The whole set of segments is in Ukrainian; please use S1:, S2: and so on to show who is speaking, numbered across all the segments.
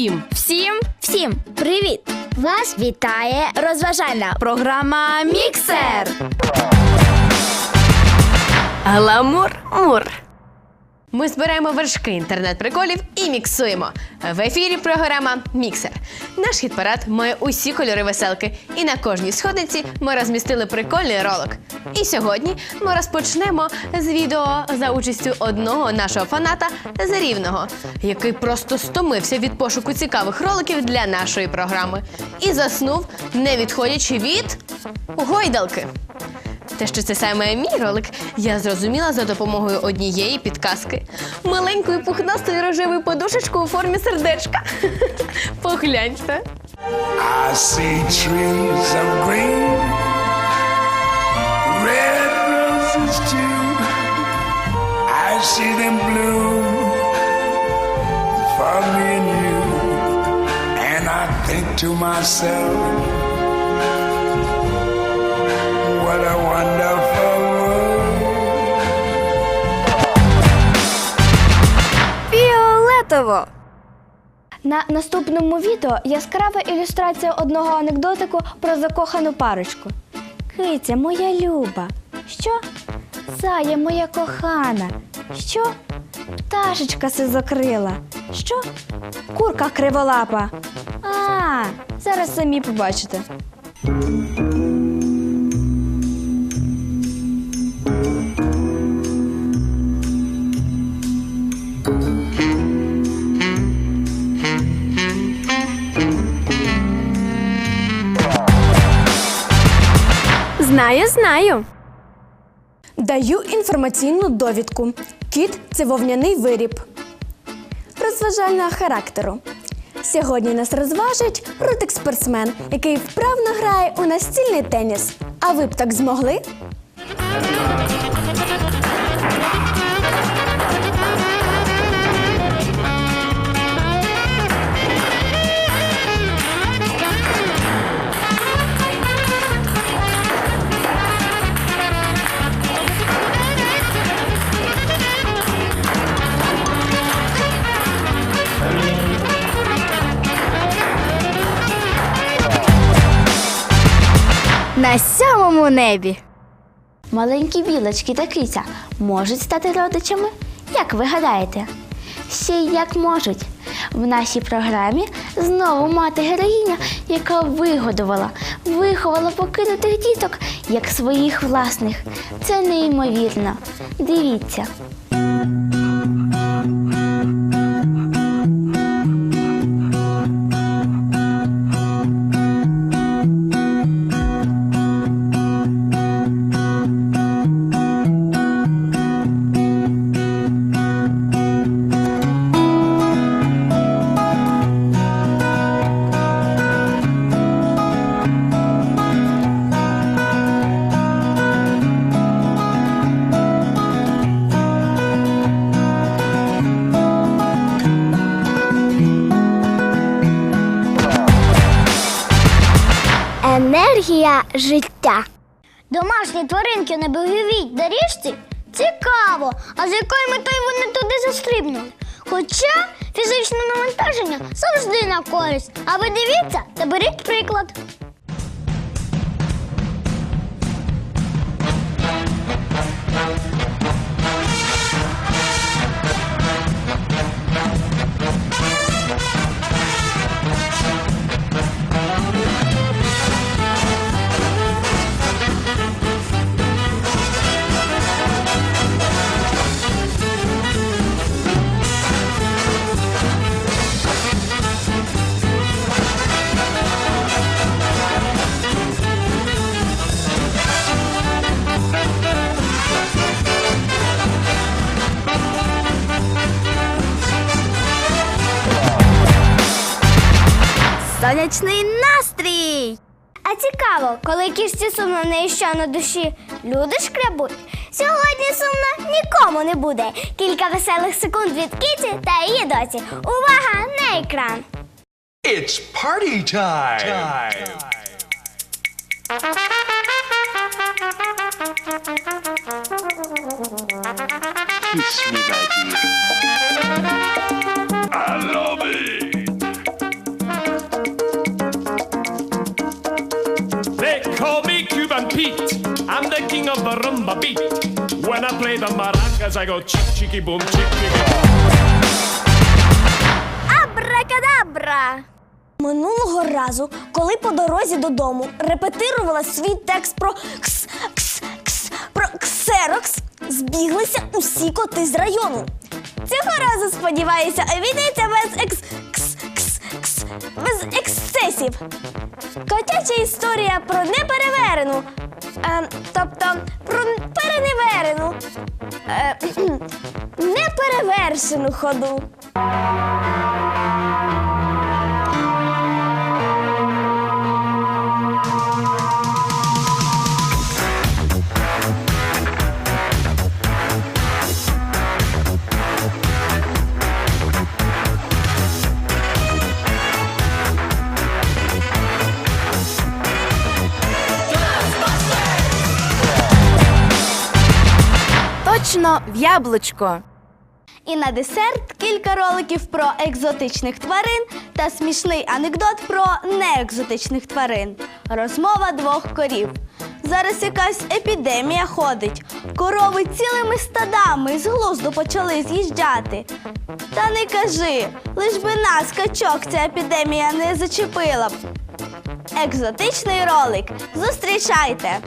S1: всім, всім, всім привіт! Вас вітає розважальна програма Міксер.
S2: Гламур мур. Ми збираємо вершки інтернет-приколів і міксуємо. В ефірі програма Міксер. Наш хіт-парад має усі кольори веселки, і на кожній сходинці ми розмістили прикольний ролик. І сьогодні ми розпочнемо з відео за участю одного нашого фаната Зарівного, який просто стомився від пошуку цікавих роликів для нашої програми і заснув, не відходячи від гойдалки. Те, що це саме мій ролик, я зрозуміла за допомогою однієї підказки. Маленької пухнастої рожевої подушечки у формі сердечка. Погляньте.
S3: I see trees of green, red roses too. I see them bloom for me and you. And I think to myself,
S1: Фіолетово. На наступному відео яскрава ілюстрація одного анекдотику про закохану парочку. Киця, моя люба. Що? Зая моя кохана. Що? Пташечка сизокрила. Що? Курка криволапа. А, зараз самі побачите.
S2: Знаю, знаю.
S4: Даю інформаційну довідку. Кіт це вовняний виріб. Розважального характеру. Сьогодні нас розважить рутик-спортсмен, який вправно грає у настільний теніс. А ви б так змогли?
S1: На сьомому небі. Маленькі білочки та киця можуть стати родичами? Як ви гадаєте? Ще й як можуть. В нашій програмі знову мати героїня, яка вигодувала, виховала покинутих діток як своїх власних. Це неймовірно. Дивіться. Енергія життя. Домашні тваринки на береговій доріжці цікаво. А з якою метою вони туди застрибнули? Хоча фізичне навантаження завжди на користь. А ви дивіться та беріть приклад. Сонячний настрій. А цікаво, коли кішці сумно не що на душі, люди шкрябуть. Сьогодні сумно нікому не буде. Кілька веселих секунд від кіті та її доці. Увага на екран.
S5: It's party time. Kiss me, my dear.
S6: Pete. I'm the king of the rumba beat. When I play the maracas, I go chick chicky boom, chick chicky.
S4: Абракадабра! Минулого разу, коли по дорозі додому репетирувала свій текст про кс, кс, кс, про ксерокс, збіглися усі коти з району. Цього разу, сподіваюся, обійдеться без екс, кс, кс, кс, без ексцесів. Котяча історія про непереверену, е, тобто про переневерену, е, неперевершену ходу.
S7: Точно в яблучко.
S4: І на десерт кілька роликів про екзотичних тварин та смішний анекдот про неекзотичних тварин. Розмова двох корів. Зараз якась епідемія ходить. Корови цілими стадами з глузду почали з'їжджати. Та не кажи, лиш би нас качок ця епідемія не зачепила б. Екзотичний ролик. Зустрічайте!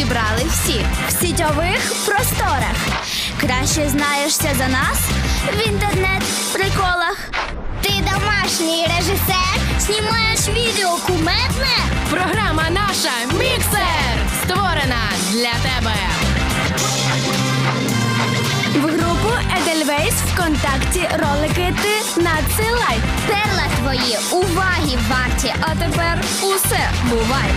S7: Зібрали всі.
S1: в сітьових просторах. Краще знаєшся за нас в інтернет-приколах. Ти домашній режисер, знімаєш відео кумедне.
S2: Програма наша Міксер створена для тебе.
S4: В групу Edelweiss ВКонтакті ролики ти надсилай.
S1: Перла твої уваги варті, а тепер усе бувай.